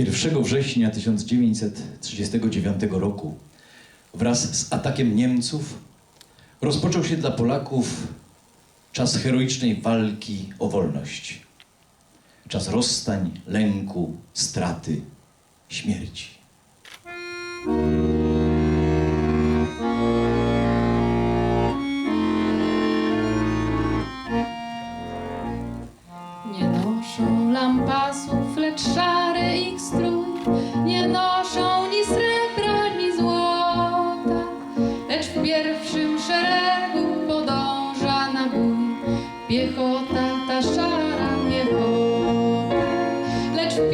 1 września 1939 roku wraz z atakiem Niemców rozpoczął się dla Polaków czas heroicznej walki o wolność. Czas rozstań, lęku, straty, śmierci. Nie noszą lampasów, lecz szary ich strój. Nie noszą ni srebra, ni złota, lecz w pierwszym szeregu podąża na bój. Piechota, ta szara piechota, lecz w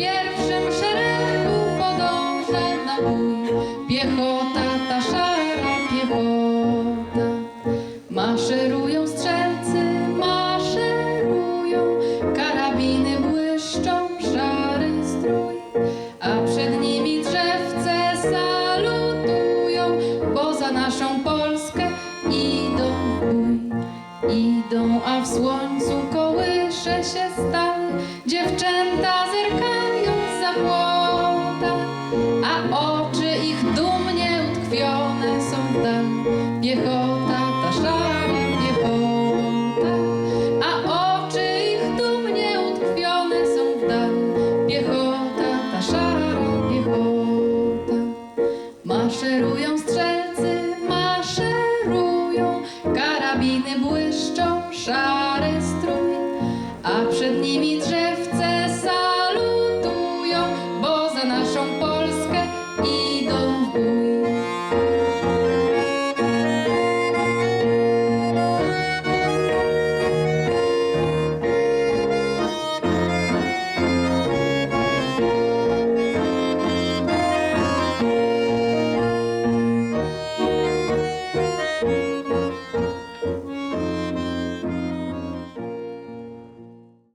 naszą Polskę idą w bój. Idą, a w słońcu kołysze się stal, dziewczęta zerkają za płota, a oczy szary strój, a przed nimi drzew